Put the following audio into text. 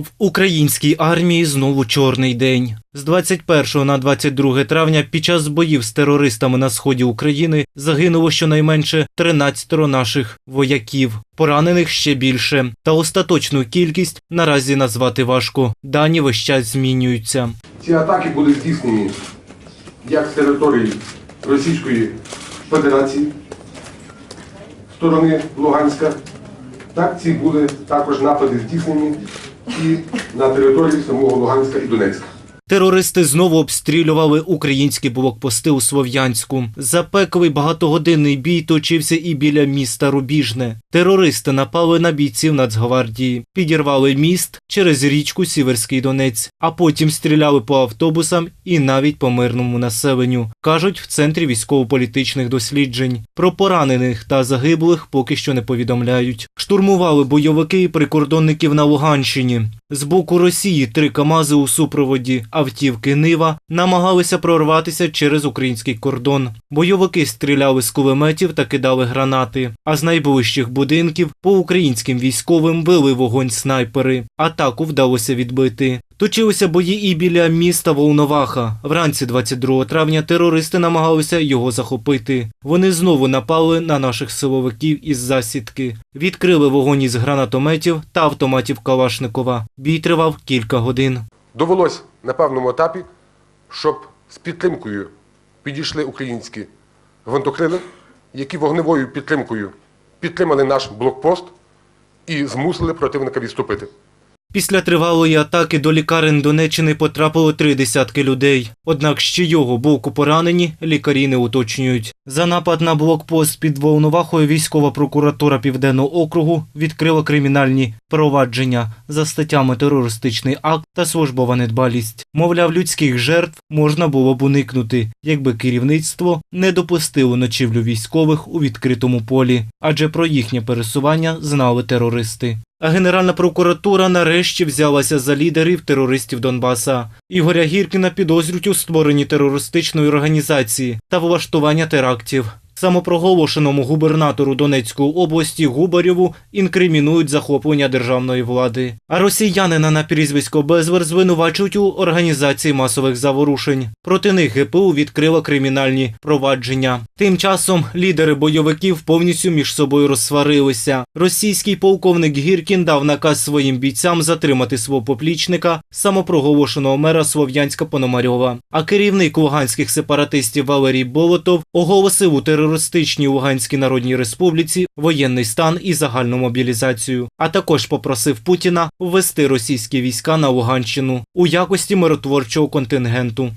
В українській армії знову чорний день. З 21 на 22 травня під час боїв з терористами на сході України загинуло щонайменше 13 наших вояків. Поранених ще більше. Та остаточну кількість наразі назвати важко. Дані весь час змінюються. Ці атаки були здійснені як з території Російської Федерації, сторони Луганська, так ці були також напади здійснені і на території самого Луганська і Донецька. Терористи знову обстрілювали українські блокпости у Слов'янську. Запеклий багатогодинний бій точився і біля міста Рубіжне. Терористи напали на бійців Нацгвардії, підірвали міст через річку Сіверський Донець, а потім стріляли по автобусам і навіть по мирному населенню. кажуть в центрі військово-політичних досліджень. Про поранених та загиблих поки що не повідомляють. Штурмували бойовики і прикордонників на Луганщині. З боку Росії три КАМАЗи у супроводі автівки Нива намагалися прорватися через український кордон. Бойовики стріляли з кулеметів та кидали гранати. А з найближчих будинків по українським військовим вели вогонь снайпери. Атаку вдалося відбити. Точилися бої і біля міста Волноваха. Вранці 22 травня терористи намагалися його захопити. Вони знову напали на наших силовиків із засідки. Відкрили вогонь із гранатометів та автоматів Калашникова. Бій тривав кілька годин. Довелось на певному етапі, щоб з підтримкою підійшли українські гвинтокрили, які вогневою підтримкою підтримали наш блокпост і змусили противника відступити. Після тривалої атаки до лікарень Донеччини потрапило три десятки людей. Однак з чийого боку поранені лікарі не уточнюють. За напад на блокпост під Волновахою військова прокуратура Південного округу відкрила кримінальні провадження за статтями терористичний акт та службова недбалість. Мовляв, людських жертв можна було б уникнути, якби керівництво не допустило ночівлю військових у відкритому полі, адже про їхнє пересування знали терористи. А Генеральна прокуратура нарешті взялася за лідерів терористів Донбаса. Ігоря Гіркіна підозрюють у створенні терористичної організації та влаштування терактів. Самопроголошеному губернатору Донецької області Губарєву інкримінують захоплення державної влади. А росіянина на прізвисько Безвер звинувачують у організації масових заворушень. Проти них ГПУ відкрила кримінальні провадження. Тим часом лідери бойовиків повністю між собою розсварилися. Російський полковник Гіркін дав наказ своїм бійцям затримати свого поплічника, самопроголошеного мера Слов'янська Пономарьова. А керівник луганських сепаратистів Валерій Болотов оголосив у терористичній Луганській Народній Республіці воєнний стан і загальну мобілізацію. А також попросив Путіна ввести російські війська на Луганщину у якості миротворчого контингенту.